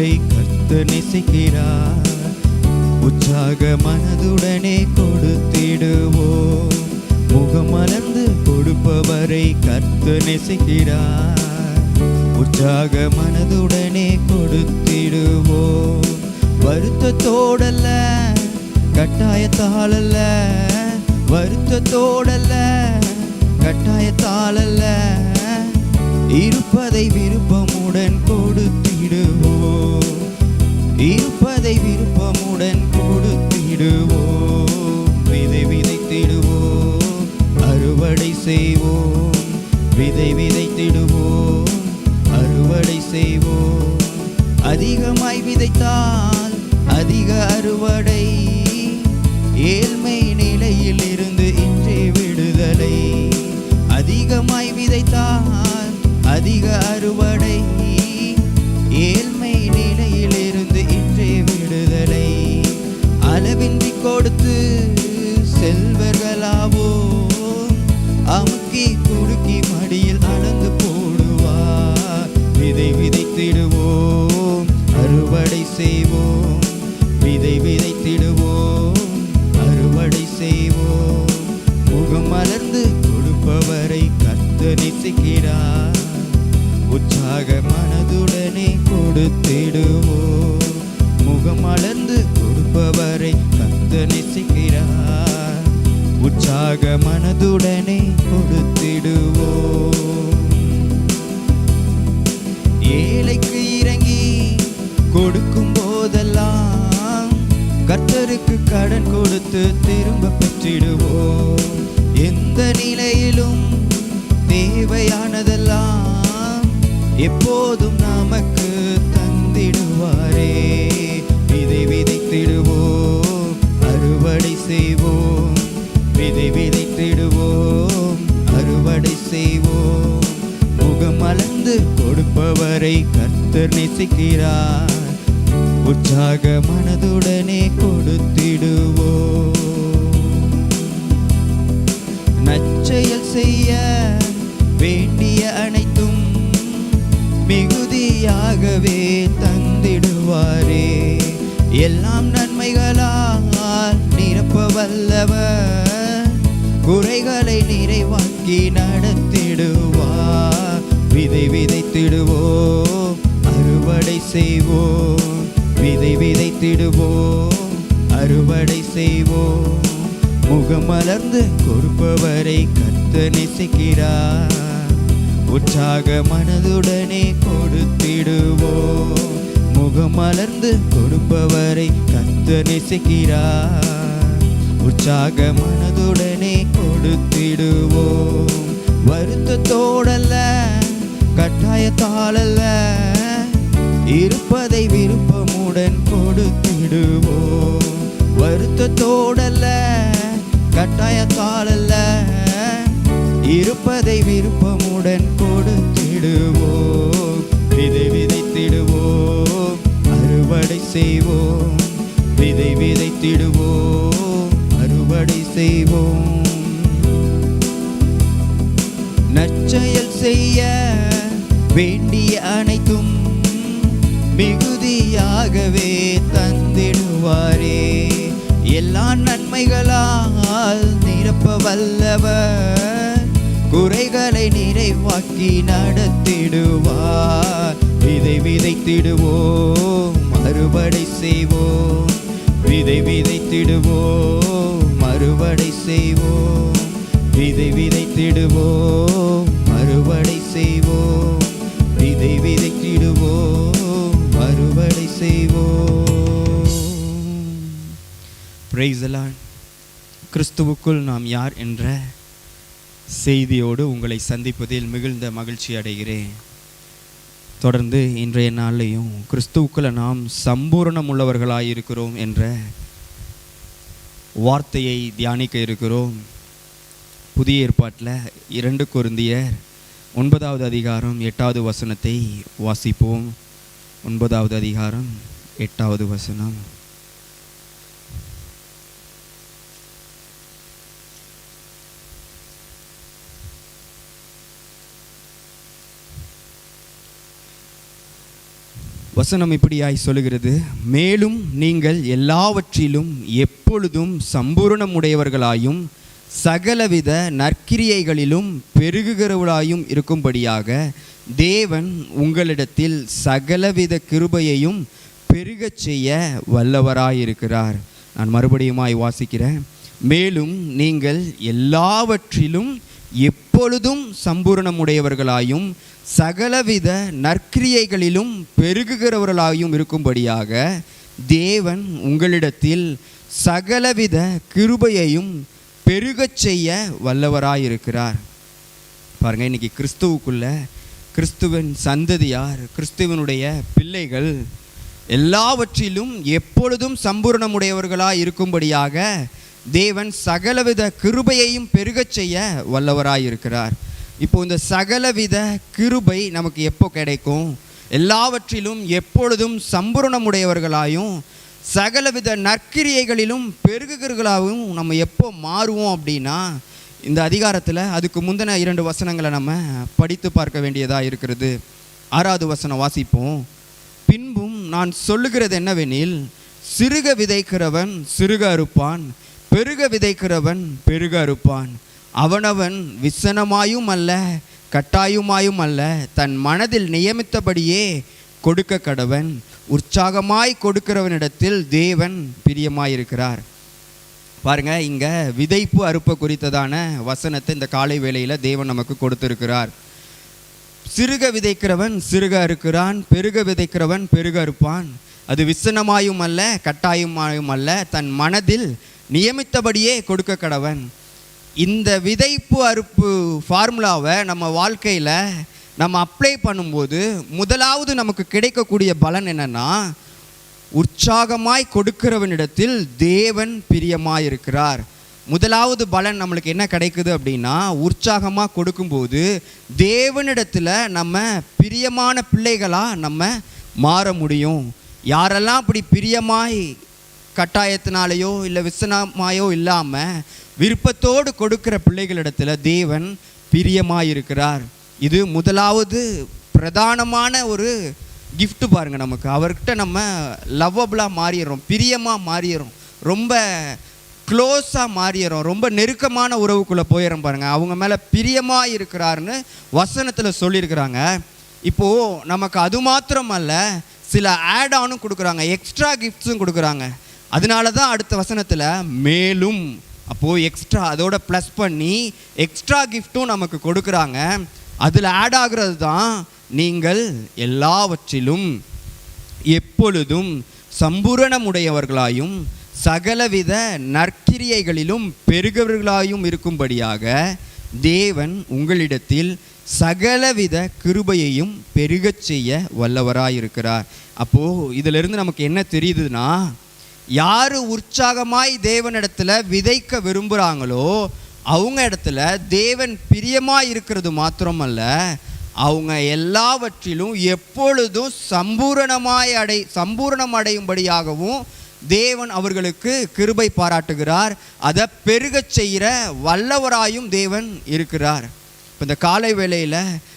கொடுப்பவரை கர்த்தர் நேசிக்கிறார். உற்சாக மனதுடனே கொடுத்திடுவோம் முகமலர்ந்து கொடுப்பவரை கர்த்தர் நேசிக்கிறார். உற்சாக மனதுடனே கொடுத்திடுவோம் வருத்தத்தோடல்ல கட்டாயத்தாலல்ல. வருத்தத்தோடல்ல கட்டாயத்தாலல்ல. இருப்பதை விருப்பமுடன் கொடுத்திடுவோம். இருப்பதை விருப்பமுடன் கொடுத்திடுவோம். விதை விதைத்திடுவோம். அறுவடை செய்வோம். விதை விதைத்திடுவோம். அறுவடை செய்வோம். அதிகமாய் விதைத்தால் அதிக அறுவடை. ஏழ்மை நிலையிலே அதிக விதைத்திடுவோம் அறுவடை செய்வோம் விதை விதைத்திடுவோம் அறுவடை செய்வோம். முகமலர்ந்து கொடுப்பவரை கத்த நேசிக்கிறார். உற்சாக மனதுடனே கொடுத்திடுவோம். முகமலர்ந்து கொடுப்பவரை கத்த நேசிக்கிறார். உற்சாக மனதுடனே கொடுத்திடுவோம். வருத்தத்தோடல்ல கட்டாயத்தாலல்ல. இருப்பதை விருப்பமுடன் கொடுத்திடுவோம். வருத்தத்தோடல்ல கட்டாயத்தாலல்ல. இருப்பதை விருப்பமுடன் கொடுத்திடுவோம். விதை விதைத்திடுவோம். அறுவடை செய்வோம். விதை விதைத்திடுவோம். அறுவடை செய்வோம். நற்செயல் செய்ய வேண்டிய அனைத்தும் மிகுதியாகவே தந்திடுவாரே. எல்லா நன்மைகளால் நிரப்ப வல்லவர் குறைகளை நிறைவாக்கி நடத்திடுவார். விதை விதைத்திடுவோம் மறுபடை செய்வோம். விதை விதைத்திடுவோம் மறுபடை செய்வோம். விதை விதைத்திடுவோம். பிரைஸ் கிறிஸ்துவுக்குள் நாம் யார் என்ற செய்தியோடு உங்களை சந்திப்பதில் மிகுந்த மகிழ்ச்சி அடைகிறேன். தொடர்ந்து இன்றைய நாளையும் கிறிஸ்துவுக்குள்ள நாம் சம்பூரணம் உள்ளவர்களாக இருக்கிறோம் என்ற வார்த்தையை தியானிக்க இருக்கிறோம். புதிய ஏற்பாட்டில் இரண்டு குருந்தியர் ஒன்பதாவது அதிகாரம் எட்டாவது வசனத்தை வாசிப்போம். ஒன்பதாவது அதிகாரம் எட்டாவது வசனம். வசனம் இப்படியாய் சொல்லுகிறது. மேலும் நீங்கள் எல்லாவற்றிலும் எப்பொழுதும் சம்பூரணமுடையவர்களாயும் சகலவித நற்கிரியைகளிலும் பெருகுகிறவர்களாயும் இருக்கும்படியாக தேவன் உங்களிடத்தில் சகலவித கிருபையையும் பெருகச் செய்ய வல்லவராயிருக்கிறார். நான் மறுபடியுமாய் வாசிக்கிறேன். மேலும் நீங்கள் எல்லாவற்றிலும் எப்பொழுதும் சம்பூரணமுடையவர்களாயும் சகலவித நற்கிரியைகளிலும் பெருகுகிறவர்களாயும் இருக்கும்படியாக தேவன் உங்களிடத்தில் சகலவித கிருபையையும் பெருகச் செய்ய வல்லவராயிருக்கிறார். பாருங்க இன்னைக்கு கிறிஸ்துவுக்குள்ள கிறிஸ்துவின் சந்ததியார் கிறிஸ்துவனுடைய பிள்ளைகள் எல்லாவற்றிலும் எப்பொழுதும் சம்பூர்ணமுடையவர்களாக இருக்கும்படியாக தேவன் சகலவித கிருபையையும் பெருகச் செய்ய வல்லவராயிருக்கிறார். இப்போ இந்த சகலவித கிருபை நமக்கு எப்போ கிடைக்கும்? எல்லாவற்றிலும் எப்பொழுதும் சம்பூர்ணமுடையவர்களாயும் சகலவித நற்கிரியைகளிலும் பெருகுகிறவர்களாகவும் நம்ம எப்போ மாறுவோம் அப்படின்னா இந்த அதிகாரத்தில் அதுக்கு முந்தின இரண்டு வசனங்களை நம்ம படித்து பார்க்க வேண்டியதாக இருக்கிறது. ஆறாவது வசனம் வாசிப்போம். பின்பும் நான் சொல்லுகிறது என்னவெனில் சிறுக விதைக்கிறவன் சிறுக அறுப்பான் பெருக விதைக்கிறவன் பெருக அறுப்பான். அவனவன் விசனமாயும் அல்ல கட்டாயுமாயும் அல்ல தன் மனதில் நியமித்தபடியே கொடுக்க கடவன். உற்சாகமாய் கொடுக்கிறவனிடத்தில் தேவன் பிரியமாயிருக்கிறார். பாருங்க இங்க விதைப்பு அறுப்பு குறித்ததான வசனத்தை இந்த காலை வேளையில தேவன் நமக்கு கொடுத்திருக்கிறார். சிறுக விதைக்கிறவன் சிறுக அறுக்கிறான் பெருக விதைக்கிறவன் பெருக அறுப்பான். அது விசனமாயும் அல்ல கட்டாயமாயும் அல்ல தன் மனதில் நியமித்தபடியே கொடுக்க கடவன் இந்த விதைப்பு அறுப்பு ஃபார்முலாவை நம்ம வாழ்க்கையில் நம்ம அப்ளை பண்ணும்போது முதலாவது நமக்கு கிடைக்கக்கூடிய பலன் என்னன்னா உற்சாகமாய் கொடுக்கிறவனிடத்தில் தேவன் பிரியமாயிருக்கிறார். முதலாவது பலன் நம்மளுக்கு என்ன கிடைக்குது அப்படின்னா உற்சாகமாக கொடுக்கும்போது தேவனிடத்தில் நம்ம பிரியமான பிள்ளைகளாக நம்ம மாற முடியும். யாரெல்லாம் அப்படி பிரியமாய் கட்டாயத்தினாலேயோ இல்லை விசனமாயோ இல்லாமல் விருப்பத்தோடு கொடுக்கிற பிள்ளைகளிடத்தில் தேவன் பிரியமாயிருக்கிறார். இது முதலாவது பிரதானமான ஒரு கிஃப்ட்டு பாருங்க நமக்கு. அவர்கிட்ட நம்ம லவ்வபிளாக மாறிடுறோம் பிரியமாக மாறிடுறோம் ரொம்ப க்ளோஸாக மாறிடுறோம் ரொம்ப நெருக்கமான உறவுக்குள்ளே போயிடும் பாருங்கள் அவங்க மேலே பிரியமாக இருக்கிறாருன்னு வசனத்தில் சொல்லியிருக்கிறாங்க. இப்போது நமக்கு அது மாத்திரம் அல்ல சில ஆட் ஆனும் கொடுக்குறாங்க எக்ஸ்ட்ரா கிஃப்ட்ஸும் கொடுக்குறாங்க. அதனால தான் அடுத்த வசனத்தில் மேலும் அப்போது எக்ஸ்ட்ரா அதோட ப்ளஸ் பண்ணி எக்ஸ்ட்ரா கிஃப்ட்டும் நமக்கு கொடுக்குறாங்க. அதில் ஆட் ஆகிறது தான் நீங்கள் எல்லாவற்றிலும் எப்பொழுதும் சம்பூரணமுடையவர்களாயும் சகலவித நற்கிரியைகளிலும் பெருகவர்களாயும் இருக்கும்படியாக தேவன் உங்களிடத்தில் சகலவித கிருபையையும் பெருகச் செய்ய வல்லவராயிருக்கிறார். அப்போது இதிலிருந்து நமக்கு என்ன தெரியுதுன்னா யார் உற்சாகமாய் தேவனிடத்தில் விதைக்க விரும்புகிறாங்களோ அவங்க இடத்துல தேவன் பிரியமாக இருக்கிறது மாத்திரமல்ல அவங்க எல்லாவற்றிலும் எப்பொழுதும் சம்பூரணமாய் அடை சம்பூரணம் அடையும்படியாகவும் தேவன் அவர்களுக்கு கிருபை பாராட்டுகிறார். அதை பெருகச் செய்கிற வல்லவராயும் தேவன் இருக்கிறார். இப்போ இந்த காலை வேளையில்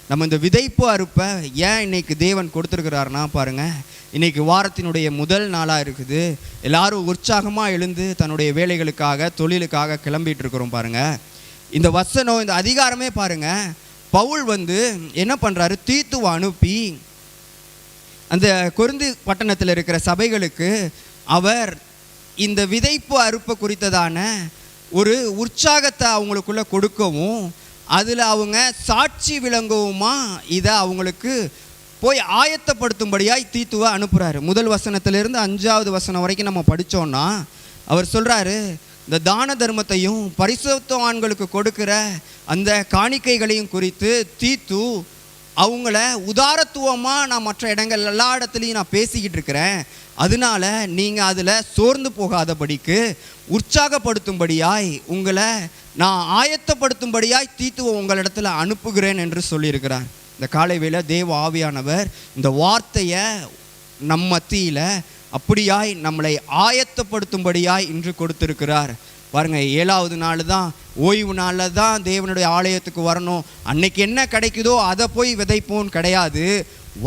நம்ம இந்த விதைப்பு அறுப்பை ஏன் இன்னைக்கு தேவன் கொடுத்துருக்கிறாருனா பாருங்கள் இன்னைக்கு வாரத்தினுடைய முதல் நாளாக இருக்குது. எல்லாரும் உற்சாகமாக எழுந்து தன்னுடைய வேலைகளுக்காக தொழிலுக்காக கிளம்பிகிட்டு இருக்கிறோம் பாருங்க. இந்த வசனம் இந்த அதிகாரமே பாருங்க பவுல் வந்து என்ன பண்ணுறாரு தீத்துவ அனுப்பி அந்த குருந்து பட்டணத்தில் இருக்கிற சபைகளுக்கு அவர் இந்த விதைப்பு அறுப்பு குறித்ததான ஒரு உற்சாகத்தை அவங்களுக்குள்ளே கொடுக்கவும் அதில் அவங்க சாட்சி விளங்கவுமா? இதை அவங்களுக்கு போய் ஆயத்தப்படுத்தும்படியாய் தீத்துவ அனுப்புகிறாரு முதல் வசனத்திலிருந்து அஞ்சாவது வசனம் வரைக்கும் நம்ம படித்தோன்னா அவர் சொல்கிறாரு இந்த தான தர்மத்தையும் பரிசுத்தவான்களுக்கு கொடுக்கிற அந்த காணிக்கைகளையும் குறித்து தீத்து அவங்கள உதாரத்துவமாக நான் மற்ற இடங்கள் எல்லா இடத்துலையும் நான் பேசிக்கிட்டு இருக்கிறேன். அதனால நீங்கள் அதில் சோர்ந்து போகாதபடிக்கு உற்சாகப்படுத்தும்படியாய் உங்களை நான் ஆயத்தப்படுத்தும்படியாய் தீத்துவ உங்களிடத்தில் அனுப்புகிறேன் என்று சொல்லியிருக்கிறார். இந்த காலை வேளை தேவ ஆவியானவர் இந்த வார்த்தையை நம் மத்தியில் அப்படியாய் நம்மளை ஆயத்தப்படுத்தும்படியாய் இன்று கொடுத்திருக்கிறார். பாருங்கள் ஏழாவது நாள் தான் ஓய்வு நாளில் தான் தேவனுடைய ஆலயத்துக்கு வரணும். அன்னைக்கு என்ன கிடைக்குதோ அதை போய் விதைப்போம் கிடையாது.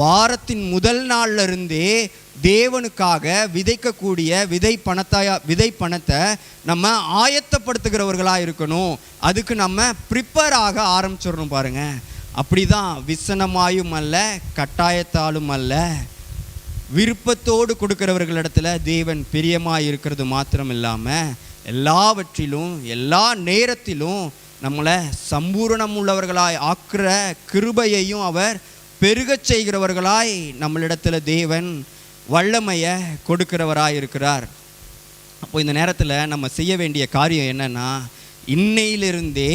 வாரத்தின் முதல் நாள்ல இருந்தே தேவனுக்காக விதைக்கக்கூடிய விதை பணத்தாயா விதை பணத்தை நம்ம ஆயத்தப்படுத்துகிறவர்களாக இருக்கணும். அதுக்கு நம்ம ப்ரிப்பேர் ஆக ஆரம்பிச்சிடணும் பாருங்க. அப்படிதான் விசனமாயும் அல்ல கட்டாயத்தாலும் அல்ல. விருப்பத்தோடு கொடுக்குறவர்களிடத்துல தேவன் பிரியமாக இருக்கிறது மாத்திரம் இல்லாமல் எல்லாவற்றிலும் எல்லா நேரத்திலும் நம்மளை சம்பூரணம் உள்ளவர்களாய் ஆக்குற கிருபையையும் அவர் பெருகச் செய்கிறவர்களாய் நம்மளிடத்தில் தேவன் வல்லமையை கொடுக்கிறவராக இருக்கிறார் அப்போ இந்த நேரத்தில் நம்ம செய்ய வேண்டிய காரியம் என்னன்னா இன்னையிலிருந்தே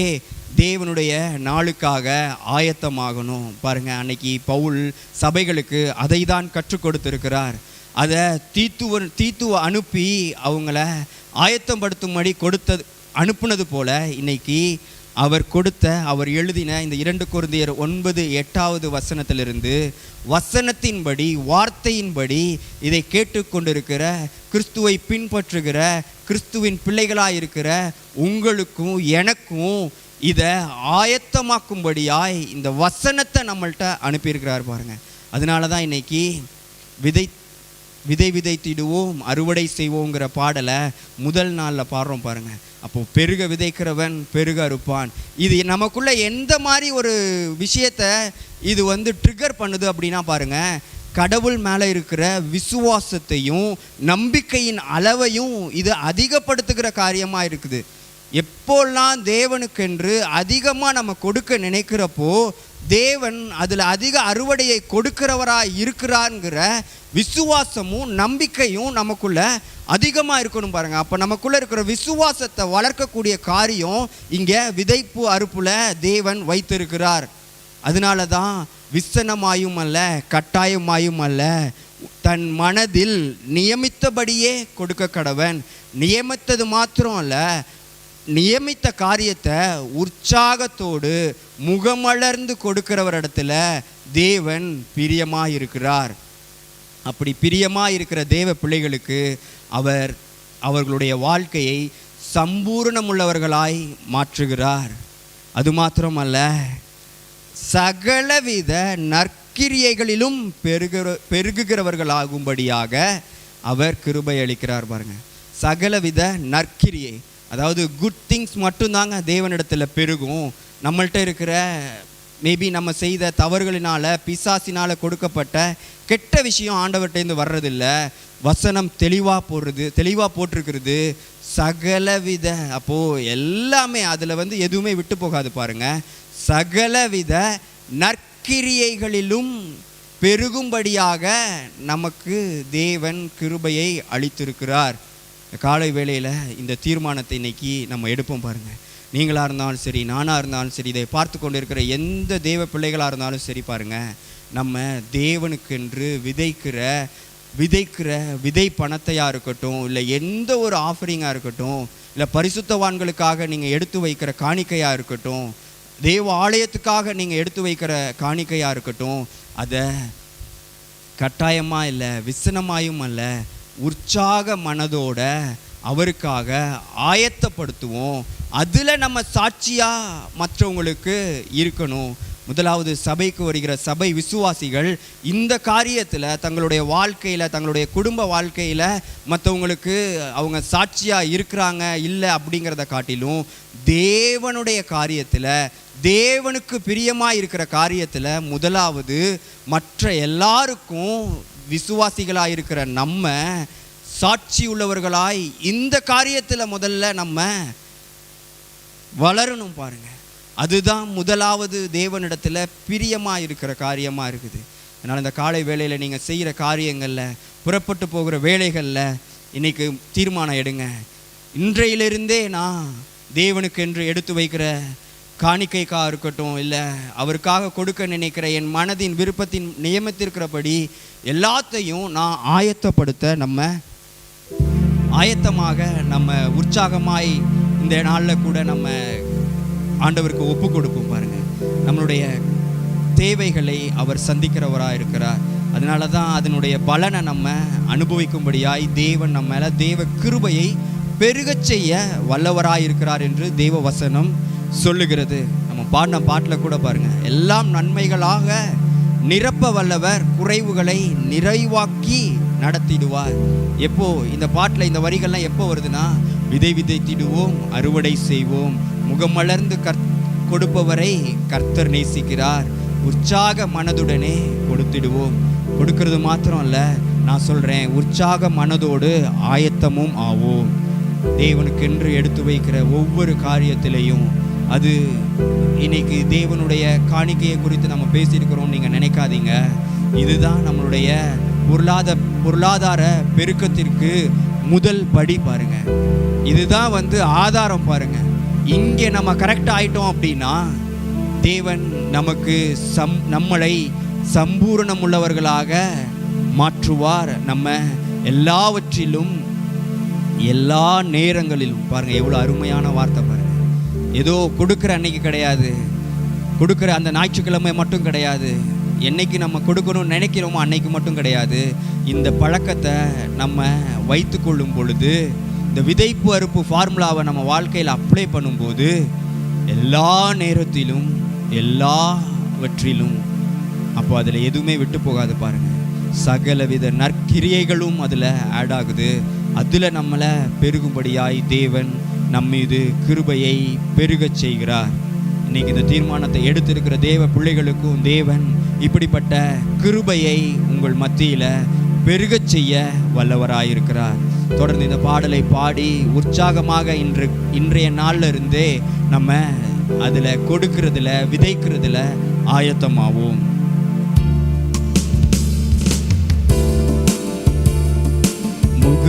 தேவனுடைய நாளுக்காக ஆயத்தமாகணும். பாருங்க அன்னைக்கு பவுல் சபைகளுக்கு அதை தான் கற்றுக் கொடுத்துருக்கிறார். அதை தீத்துவ தீத்துவ அனுப்பி அவங்கள ஆயத்தப்படுத்தும்படி கொடுத்தது அனுப்புனது போல் இன்னைக்கு அவர் கொடுத்த அவர் எழுதின இந்த இரண்டு குருந்தியர் ஒன்பது எட்டாவது வசனத்திலிருந்து வசனத்தின்படி வார்த்தையின்படி இதை கேட்டுக்கொண்டிருக்கிற கிறிஸ்துவை பின்பற்றுகிற கிறிஸ்துவின் பிள்ளைகளாக இருக்கிற உங்களுக்கும் எனக்கும் இதை ஆயத்தமாக்கும்படியாய் இந்த வசனத்தை நம்மள்கிட்ட அனுப்பியிருக்கிறார் பாருங்கள் அதனால தான் இன்னைக்கு விதை விதை விதைத்திடுவோம் அறுவடை செய்வோங்கிற பாடலை முதல் நாளில் பாடுறோம் பாருங்கள் அப்போ பெருக விதைக்கிறவன் பெருக அறுப்பான். இது நமக்குள்ள எந்த மாதிரி ஒரு விஷயத்த இது வந்து ட்ரிகர் பண்ணுது அப்படின்னா பாருங்க கடவுள் மேலே இருக்கிற விசுவாசத்தையும் நம்பிக்கையின் அளவையும் இது அதிகப்படுத்துகிற காரியமாக இருக்குது. எப்போல்லாம் தேவனுக்கென்று அதிகமாக நம்ம கொடுக்க நினைக்கிறப்போ தேவன் அதில் அதிக அறுவடையை கொடுக்கிறவராக இருக்கிறாருங்கிற விசுவாசமும் நம்பிக்கையும் நமக்குள்ள அதிகமாக இருக்கணும் பாருங்க. அப்போ நமக்குள்ளே இருக்கிற விசுவாசத்தை வளர்க்கக்கூடிய காரியம் இங்கே விதைப்பு அறுப்பில் தேவன் வைத்திருக்கிறார். அதனால தான் விசனமாயும் அல்ல கட்டாயமாயும் அல்ல தன் மனதில் நியமித்தபடியே கொடுக்க கடவன். நியமித்தது மாத்திரம் அல்ல நியமித்த காரியத்தை உற்சாகத்தோடு முகமலர்ந்து கொடுக்கிறவரிடத்துல தேவன் பிரியமாக இருக்கிறார் அப்படி பிரியமாக இருக்கிற தேவ பிள்ளைகளுக்கு அவர் அவர்களுடைய வாழ்க்கையை சம்பூர்ணமுள்ளவர்களாய் மாற்றுகிறார். அது மாத்திரமல்ல சகலவித நற்கிரியைகளிலும் பெருகிற பெருகுகிறவர்களாகும்படியாக அவர் கிருபை அளிக்கிறார் பாருங்கள் சகலவித நற்கிரியை அதாவது குட் திங்ஸ் மட்டும்தாங்க தேவனிடத்தில் பெருகும். நம்மள்கிட்ட இருக்கிற மேபி நம்ம செய்த தவறுகளினால் பிசாசினால் கொடுக்கப்பட்ட கெட்ட விஷயம் ஆண்டவர்கிட்டேருந்து வர்றதில்ல. வசனம் தெளிவாக போடுறது தெளிவாக போட்டிருக்கிறது. சகலவித அப்போது எல்லாமே அதில் வந்து எதுவுமே விட்டு போகாது பாருங்கள் சகலவித நற்கிரியைகளிலும் பெருகும்படியாக நமக்கு தேவன் கிருபையை அளித்திருக்கிறார். காலை வேளையில் இந்த தீர்மானத்தை இன்னைக்கு நம்ம எடுப்போம் பாருங்கள் நீங்களாக இருந்தாலும் சரி நானாக இருந்தாலும் சரி இதை பார்த்து கொண்டு இருக்கிற எந்த தெய்வ பிள்ளைகளாக இருந்தாலும் சரி பாருங்கள் நம்ம தேவனுக்கென்று விதைக்கிற விதைக்கிற விதை பணத்தையாக இருக்கட்டும் இல்லை எந்த ஒரு ஆஃபரிங்காக இருக்கட்டும் இல்லை பரிசுத்தவான்களுக்காக நீங்கள் எடுத்து வைக்கிற காணிக்கையாக இருக்கட்டும் தேவ ஆலயத்துக்காக நீங்கள் எடுத்து வைக்கிற காணிக்கையாக இருக்கட்டும் அதை கட்டாயமாக இல்லை விசனமாயும் அல்ல உற்சாக மனதோட அவருக்காக ஆயத்தப்படுத்துவோம். அதில் நம்ம சாட்சியாக மற்றவங்களுக்கு இருக்கணும். முதலாவது சபைக்கு வருகிற சபை விசுவாசிகள் இந்த காரியத்தில் தங்களுடைய வாழ்க்கையில் தங்களுடைய குடும்ப வாழ்க்கையில் மற்றவங்களுக்கு அவங்க சாட்சியாக இருக்கிறாங்க இல்லை அப்படிங்கிறத காட்டிலும் தேவனுடைய காரியத்தில் தேவனுக்கு பிரியமாக இருக்கிற காரியத்தில் முதலாவது மற்ற எல்லாருக்கும் விசுவாசிகளாக இருக்கிற நம்ம சாட்சி உள்ளவர்களாய் இந்த காரியத்தில் முதல்ல நம்ம வளரணும் பாருங்க. அதுதான் முதலாவது தேவனிடத்தில் பிரியமாக இருக்கிற காரியமாக இருக்குது. அதனால் இந்த காலை வேலையில் நீங்கள் செய்கிற காரியங்களில் புறப்பட்டு போகிற வேலைகளில் இன்றைக்கு தீர்மானம் எடுங்க. இன்றையிலிருந்தே நான் தேவனுக்கென்று எடுத்து வைக்கிற காணிக்கைக்காக இருக்கட்டும் இல்லை அவருக்காக கொடுக்க நினைக்கிற என் மனதின் விருப்பத்தின் நியமித்திருக்கிறபடி எல்லாத்தையும் நான் ஆயத்தப்படுத்த நம்ம ஆயத்தமாக நம்ம உற்சாகமாய் இந்த நாளில் கூட நம்ம ஆண்டவருக்கு ஒப்பு கொடுப்போம் பாருங்க. நம்மளுடைய தேவைகளை அவர் சந்திக்கிறவராக இருக்கிறார். அதனால தான் அதனுடைய பலனை நம்ம அனுபவிக்கும்படியாய் தேவன் நம்ம மேலே தேவ கிருபையை பெருகச் செய்ய வல்லவராக இருக்கிறார் என்று தேவ வசனம் சொல்லுகிறது. நம்ம பாடின பாட்டில் கூட பாருங்கள் எல்லாம் நன்மைகளாக நிரப்ப வல்லவர் குறைவுகளை நிறைவாக்கி நடத்திடுவார். எப்போ இந்த பாட்டில் இந்த வரிகள்லாம் எப்போ வருதுன்னா விதை விதைத்திடுவோம் அறுவடை செய்வோம். முகமலர்ந்து கற் கொடுப்பவரை கர்த்தர் நேசிக்கிறார். உற்சாக மனதுடனே கொடுத்திடுவோம். கொடுக்கறது மாத்திரம் இல்லை நான் சொல்கிறேன் உற்சாக மனதோடு ஆயத்தமும் ஆவோம். தேவனுக்கென்று எடுத்து வைக்கிற ஒவ்வொரு காரியத்திலையும் அது இன்னைக்கு தேவனுடைய காணிக்கையை குறித்து நம்ம பேசியிருக்கிறோம் நீங்கள் நினைக்காதீங்க. இதுதான் நம்மளுடைய பொருளாதார பொருளாதார பெருக்கத்திற்கு முதல் படி பாருங்க. இதுதான் வந்து ஆதாரம் பாருங்க. இங்கே நம்ம கரெக்ட் ஆயிட்டோம் அப்படின்னா தேவன் நமக்கு சம் நம்மளை சம்பூரணம் உள்ளவர்களாக மாற்றுவார். நம்ம எல்லாவற்றிலும் எல்லா நேரங்களிலும். பாருங்க எவ்வளோ அருமையான வார்த்தை பாருங்க. ஏதோ கொடுக்குற அன்னைக்கு கிடையாது. கொடுக்குற அந்த ஞாயிற்றுக்கிழமை மட்டும் கிடையாது. என்னைக்கு நம்ம கொடுக்கணும்னு நினைக்கிறோமோ அன்னைக்கு மட்டும் கிடையாது. இந்த பழக்கத்தை நம்ம வைத்து கொள்ளும் பொழுது இந்த விதைப்பு அறுப்பு ஃபார்முலாவை நம்ம வாழ்க்கையில் அப்ளை பண்ணும்போது எல்லா நேரத்திலும் எல்லாவற்றிலும் அப்போ அதில் எதுவுமே விட்டு போகாது பாருங்கள் சகலவித நற்கிரியைகளும் அதில் ஆட் ஆகுது. அதில் நம்மளை பெருகும்படியாய் தேவன் நம் மீது கிருபையை பெருகச் செய்கிறார். இன்னைக்கு இந்த தீர்மானத்தை எடுத்திருக்கிற தேவ பிள்ளைகளுக்கும் தேவன் இப்படிப்பட்ட கிருபையை உங்கள் மத்தியில் பெருகச் செய்ய வல்லவராயிருக்கிறார். தொடர்ந்து இந்த பாடலை பாடி உற்சாகமாக இன்று இன்றைய நாளில் இருந்தே நம்ம அதில் கொடுக்கறதுல விதைக்கிறதுல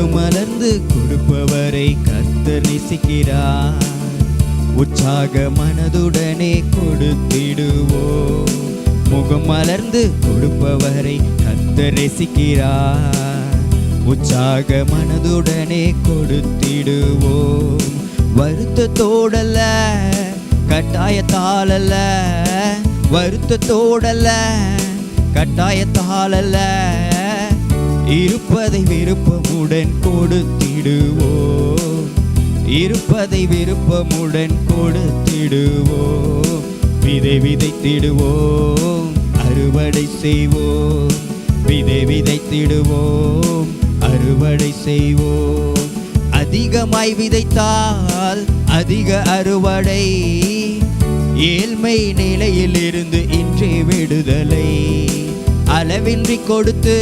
ஆயத்தமாவோம் முகமலர்ந்து கொடுப்பவரை கர்த்தர் நேசிக்கிறார். உற்சாக மனதுடனே கொடுத்திடுவோ முகம் மலர்ந்து கொடுப்பவரை கர்த்தர் நேசிக்கிறார். உற்சாக மனதுடனே கொடுத்திடுவோ வருத்தத்தோடல்ல கட்டாயத்தாலல்ல வருத்தத்தோடல்ல கட்டாயத்தாலல்ல. இருப்பதை விருப்பமுடன் கொடுத்திடுவோ இருப்பதை விருப்பமுடன் கொடுத்திடுவோ விதை விதைத்திடுவோம் அறுவடை செய்வோம். விதை விதைத்திடுவோம் அறுவடை செய்வோம். அதிகமாய் விதைத்தால் அதிக அறுவடை. ஏழ்மை நிலையிலிருந்து இன்றே விடுதலை. அளவின்றி கொடுத்து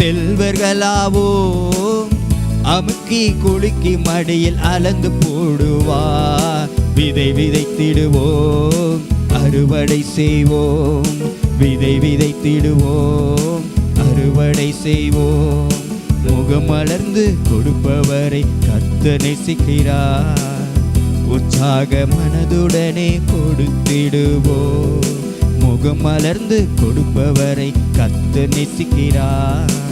செல்வர்களாவோம் அமுக்கி குலுக்கி மடியில் அலந்து போடுவார். விதை விதைத்திடுவோம் அறுவடை செய்வோம். விதை விதைத்திடுவோம் அறுவடை செய்வோம். முகமலர்ந்து கொடுப்பவரை கத்த நேசிக்கிறார். உற்சாக மனதுடனே கொடுத்திடுவோம். முகமலர்ந்து கொடுப்பவரை கத்து நேசிக்கிறார்.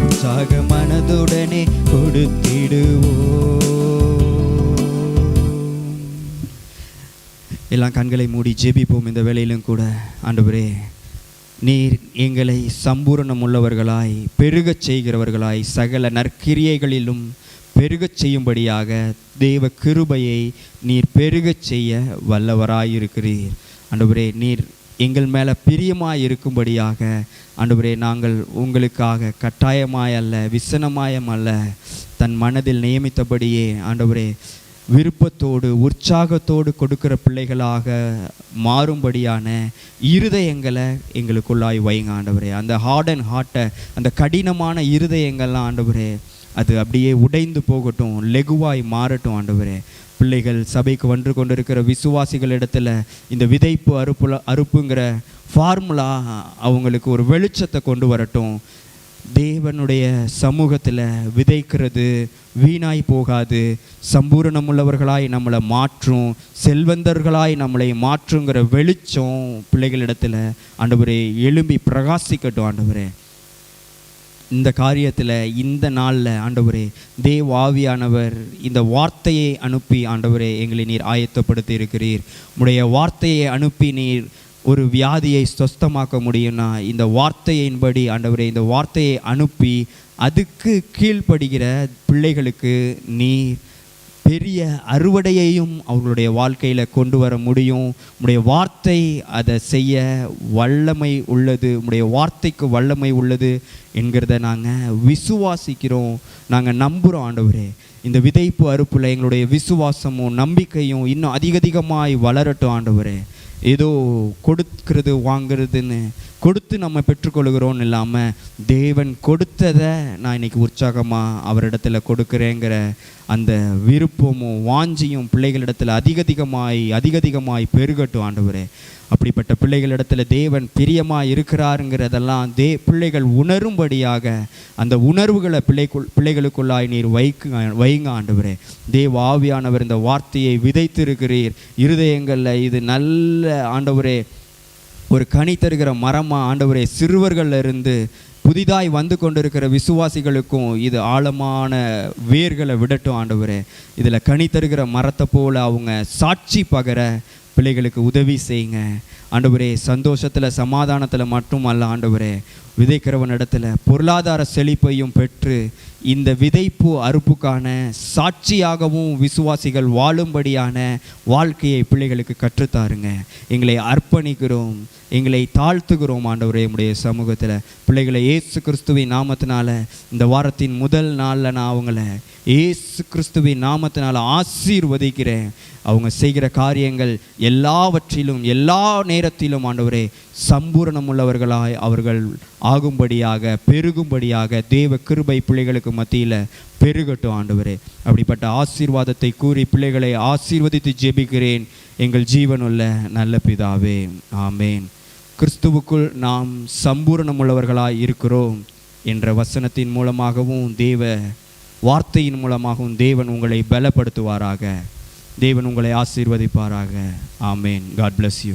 உற்சாக மனதுடனே கொடுத்திடுவோம். எல்லாம் கண்களை மூடி ஜெபிப்போம் இந்த வேலையிலும் கூட. ஆண்டவரே நீர் எங்களை சம்பூரணம் உள்ளவர்களாய் பெருகச் செய்கிறவர்களாய் சகல நற்கிரியைகளிலும் பெருகச் செய்யும்படியாக தெய்வ கிருபையை நீர் பெருகச் செய்ய வல்லவராயிருக்கிறீர். அன்றுபுரே நீர் எங்கள் மேலே பிரியமாய் இருக்கும்படியாக ஆண்டவரே நாங்கள் உங்களுக்காக கட்டாயமாய் அல்ல விசனமாயம் அல்ல தன் மனதில் நியமித்தபடியே ஆண்டவரே விருப்பத்தோடு உற்சாகத்தோடு கொடுக்கிற பிள்ளைகளாக மாறும்படியான இருதயங்களை எங்களுக்குள்ளாய் வைங்க ஆண்டவரே. அந்த ஹார்ட் அண்ட் ஹார்ட்டை அந்த கடினமான இருதயங்கள்லாம் ஆண்டவரே அது அப்படியே உடைந்து போகட்டும் லெகுவாய் மாறட்டும் ஆண்டவரே. பிள்ளைகள் சபைக்கு வந்து கொண்டிருக்கிற விசுவாசிகள் இடத்துல இந்த விதைப்பு அறுப்புல அறுப்புங்கிற ஃபார்முலா அவங்களுக்கு ஒரு வெளிச்சத்தை கொண்டு வரட்டும். தேவனுடைய சமூகத்தில் விதைக்கிறது வீணாய் போகாது. சம்பூரணம் உள்ளவர்களாய் நம்மளை மாற்றும். செல்வந்தர்களாய் நம்மளை மாற்றுங்கிற வெளிச்சம் பிள்ளைகளிடத்தில். ஆண்டவரே எழும்பி பிரகாசிக்கட்டும் ஆண்டவரே. இந்த காரியத்தில் இந்த நாளில் ஆண்டவரே தேவ ஆவியானவர் இந்த வார்த்தையை அனுப்பி ஆண்டவரே எங்களை நீர் ஆயத்தப்படுத்தி இருக்கிறீர். உடைய வார்த்தையை அனுப்பி நீர் ஒரு வியாதியை சொஸ்தமாக்க முடியும்னா இந்த வார்த்தையின்படி ஆண்டவரே இந்த வார்த்தையை அனுப்பி அதுக்கு கீழ்ப்படுகிற பிள்ளைகளுக்கு நீர் பெரிய அறுவடையையும் அவர்களுடைய வாழ்க்கையில் கொண்டு வர முடியும். உடைய வார்த்தை அதை செய்ய வல்லமை உள்ளது. உடைய வார்த்தைக்கு வல்லமை உள்ளது என்கிறத நாங்கள் விசுவாசிக்கிறோம். நாங்கள் நம்புகிறோம் ஆண்டவரே. இந்த விதைப்பு அறுப்பில் எங்களுடைய விசுவாசமும் நம்பிக்கையும் இன்னும் அதிக அதிகமாய் வளரட்டும் ஆண்டவரே. ஏதோ கொடுக்கிறது வாங்கிறதுன்னு கொடுத்து நம்ம பெற்றுக்கொள்கிறோன்னு இல்லாமல் தேவன் கொடுத்ததை நான் இன்னைக்கு உற்சாகமாக அவரிடத்துல கொடுக்குறேங்கிற அந்த விருப்பமும் வாஞ்சியும் பிள்ளைகளிடத்தில் அதிகதிகமாய் அதிகதிகமாய் அதிக அதிகமாய் பெருகட்டும் ஆண்டவரே. அப்படிப்பட்ட பிள்ளைகளிடத்தில் தேவன் பிரியமாக இருக்கிறாருங்கிறதெல்லாம் தே பிள்ளைகள் உணரும்படியாக அந்த உணர்வுகளை பிள்ளைக்குள் பிள்ளைகளுக்குள்ளாய் நீர் வைக்கு வைங்க ஆண்டவரே. தேவ ஆவியானவர் இந்த வார்த்தையை விதைத்திருக்கிறீர். இருதயங்களில் இது நல்ல ஆண்டவரே ஒரு கனி தருகிற மரமாக ஆண்டவரே சிறுவர்களிலிருந்து புதிதாய் வந்து கொண்டிருக்கிற விசுவாசிகளுக்கும் இது ஆழமான வேர்களை விடட்டும் ஆண்டவரே. இதில் கனி தருகிற மரத்தை போல் அவங்க சாட்சி பகர பிள்ளைகளுக்கு உதவி செய்யுங்க. ஆண்டவரே சந்தோஷத்தில் சமாதானத்தில் மட்டும் அல்ல ஆண்டவரே. விதைக்கிறவன் இடத்துல பொருளாதார செழிப்பையும் பெற்று இந்த விதைப்பு அறுப்புக்கான சாட்சியாகவும் விசுவாசிகள் வாழும்படியான வாழ்க்கையை பிள்ளைகளுக்கு கற்றுத்தாருங்க. எங்களை அர்ப்பணிக்கிறோம். எங்களை தாழ்த்துகிறோம் ஆண்டவரே. உடைய சமூகத்தில் பிள்ளைகளை ஏசு கிறிஸ்துவின் நாமத்தினால இந்த வாரத்தின் முதல் நாளில் நான் அவங்கள ஏசு கிறிஸ்துவின் நாமத்தினால் ஆசீர்வதிக்கிறேன். அவங்க செய்கிற காரியங்கள் எல்லாவற்றிலும் எல்லா நேரத்திலும் ஆண்டவரே சம்பூரணம் உள்ளவர்களாய் அவர்கள் ஆகும்படியாக பெருகும்படியாக தேவ கிருபை பிள்ளைகளுக்கு மத்தியில் பெருகட்டும் ஆண்டவரே. அப்படிப்பட்ட ஆசீர்வாதத்தை கூறி பிள்ளைகளை ஆசீர்வதித்து ஜெபிக்கிறேன். எங்கள் ஜீவனுள்ள நல்ல பிதாவே. ஆமேன். கிறிஸ்துவுக்குள் நாம் சம்பூரணமுள்ளவர்களாய் இருக்கிறோம் என்ற வசனத்தின் மூலமாகவும் தேவ வார்த்தையின் மூலமாகவும் தேவன் உங்களை பலப்படுத்துவாராக. தேவன் உங்களை ஆசீர்வதிப்பாராக. ஆமேன். God bless you